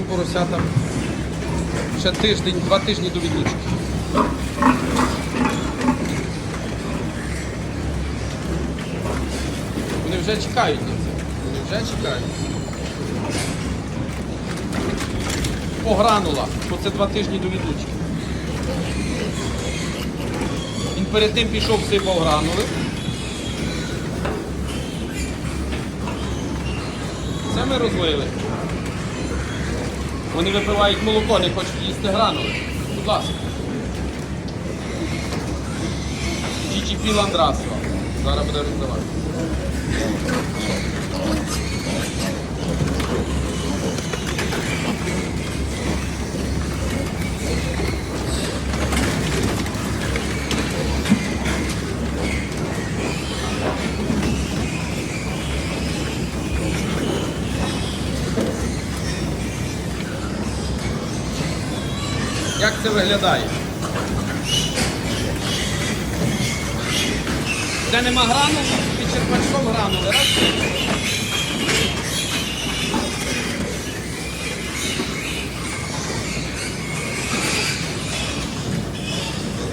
нашим поросятам ще тиждень, два тижні до відлучки. Вони вже чекають на це. Вони вже чекають. Погранула, бо це два тижні до відлучки. Він перед тим пішов сипав гранули. Це ми розлили. Вони випивають молоко, не хочуть їсти гранули. Будь ласка. GGP Ландрасова. Зараз буде роздавати. Як це виглядає? Де нема гранули, під черпачком гранули.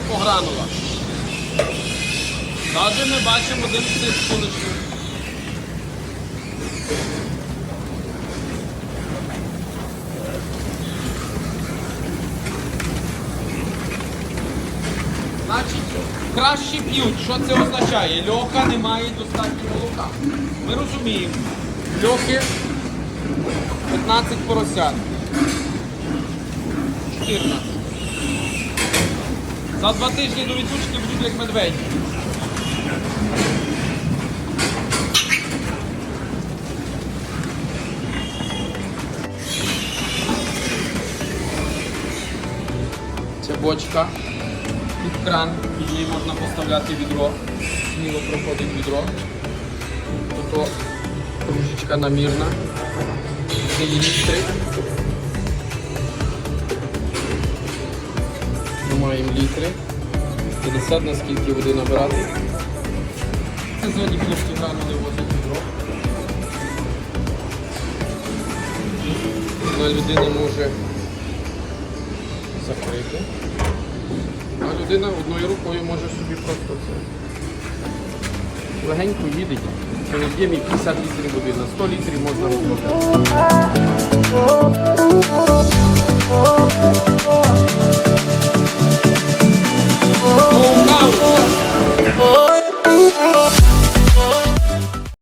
Погранула. Далі ми бачимо один циск лише. Значить, краще п'ють. Що це означає? Льоха не має достатньо молока. Ми розуміємо. Льохи 15 поросят. 14. За два тижні до відсучки будуть як медведі. Це бочка кран, під її можна поставляти відро. Сміло проходить відро. Тобто кружечка намірна. Літри. Маємо літри. 50 на скільки води набирати. Це ззаді хлопці гранули возять відро. Одна людина може закрити. А людина одною рукою може собі просто це. Легенько їде. Це об'ємі мій 50 літрів води, на 100 літрів можна робити.